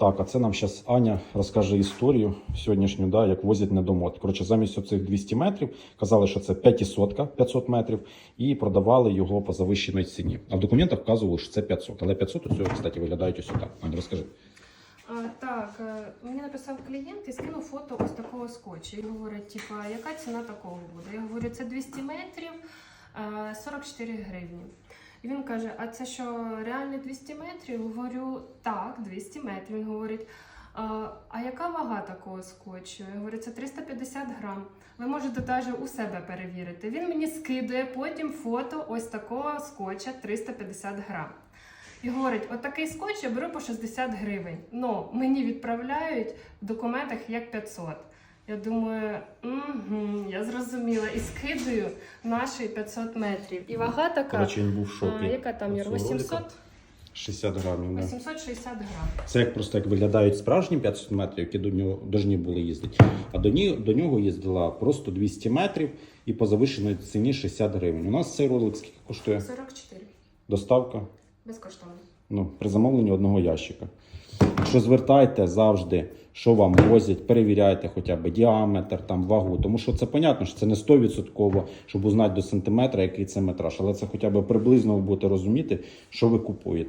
Так, а це нам зараз Аня розкаже історію сьогоднішню, да, як возять недомот. Коротше, замість оцих 200 метрів казали, що це 500, 500 метрів, і продавали його по завищеній ціні. А в документах вказували, що це 500. Але 500 у цього, кстати, виглядають ось отак. Аня, розкажи. А, так, е, мені написав клієнт і скинув фото ось такого скотчу. І говорить, типа, яка ціна такого буде? Я говорю, це 200 метрів, е, 44 гривні. І він каже: А це що, реально 200 метрів? Говорю, так, 200 метрів. Він говорить. А, яка вага такого скотчу? Я говорю, це 350 грам. Ви можете навіть у себе перевірити. Він мені скидує потім фото ось такого скотча 350 грам. І говорить, отакий скотч я беру по 60 гривень. Ну, мені відправляють в документах як 500. Я думаю, угу, я зрозуміла. І скидаю наші 500 метрів. І вага така. Коротше, він був в а, яка там Юр? 800? 60 грамів. Да. 860 грам. Це як просто як виглядають справжні 500 метрів, які до нього должні були їздити. А до, ні, до нього їздила просто 200 метрів і по завищеній ціні 60 гривень. У нас цей ролик скільки коштує? 44. Доставка Безкоштовно. Ну, при замовленні одного ящика. Що звертайте завжди, що вам возять, перевіряйте хоча б діаметр, там, вагу. Тому що це понятно, що це не 100%, щоб узнати до сантиметра, який це метраж, але це хоча б приблизно ви будете розуміти, що ви купуєте.